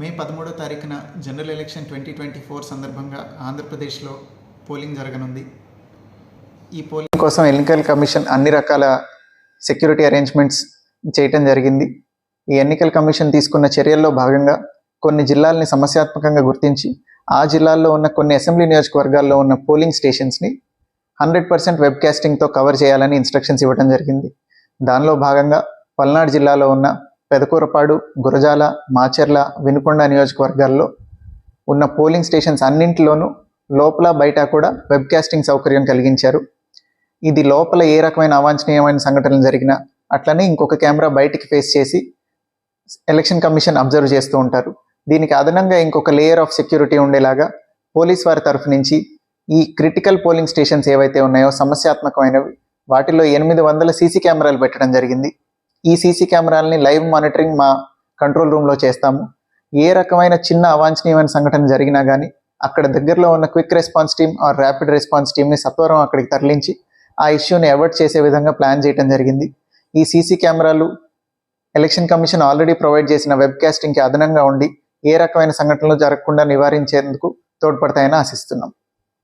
మే పదమూడో తారీఖున general election twenty twenty four సందర్భంగా ఆంధ్రప్రదేశ్లో పోలింగ్ జరగనుంది. ఈ పోలింగ్ కోసం ఎన్నికల కమిషన్ అన్ని రకాల సెక్యూరిటీ అరేంజ్మెంట్స్ చేయటం జరిగింది. ఈ ఎన్నికల కమిషన్ తీసుకున్న చర్యల్లో భాగంగా కొన్ని జిల్లాల్ని సమస్యాత్మకంగా గుర్తించి ఆ జిల్లాల్లో ఉన్న కొన్ని అసెంబ్లీ నియోజకవర్గాల్లో ఉన్న పోలింగ్ స్టేషన్స్ని హండ్రెడ్ పర్సెంట్ వెబ్ కాస్టింగ్తో కవర్ చేయాలని ఇన్స్ట్రక్షన్స్ ఇవ్వడం జరిగింది. దానిలో భాగంగా పల్నాడు జిల్లాలో ఉన్న పెదకూరపాడు గురజాల మాచెర్ల వినుకొండ నియోజకవర్గాల్లో ఉన్న పోలింగ్ స్టేషన్స్ అన్నింటిలోనూ లోపల బయట కూడా వెబ్కాస్టింగ్ సౌకర్యం కలిగించారు. ఇది లోపల ఏ రకమైన అవాంఛనీయమైన సంఘటనలు జరిగినా అట్లనే ఇంకొక కెమెరా బయటికి ఫేస్ చేసి ఎలక్షన్ కమిషన్ అబ్జర్వ్ చేస్తూ ఉంటారు. దీనికి అదనంగా ఇంకొక లేయర్ ఆఫ్ సెక్యూరిటీ ఉండేలాగా పోలీస్ వారి తరఫు నుంచి ఈ క్రిటికల్ పోలింగ్ స్టేషన్స్ ఏవైతే ఉన్నాయో సమస్యాత్మకమైనవి వాటిలో ఎనిమిది వందల సీసీ కెమెరాలు పెట్టడం జరిగింది. ఈ సీసీ కెమెరాలని లైవ్ మానిటరింగ్ మా కంట్రోల్ రూమ్లో చేస్తాము. ఏ రకమైన చిన్న అవాంఛనీయమైన సంఘటన జరిగినా కానీ అక్కడ దగ్గరలో ఉన్న quick response team or rapid response టీమ్ని సత్వరం అక్కడికి తరలించి ఆ ఇష్యూని అవాయిడ్ చేసే విధంగా ప్లాన్ చేయడం జరిగింది. ఈ సీసీ కెమెరాలు ఎలక్షన్ కమిషన్ ఆల్రెడీ ప్రొవైడ్ చేసిన వెబ్ కాస్టింగ్కి అదనంగా ఉండి ఏ రకమైన సంఘటనలు జరగకుండా నివారించేందుకు తోడ్పడతాయని ఆశిస్తున్నాం.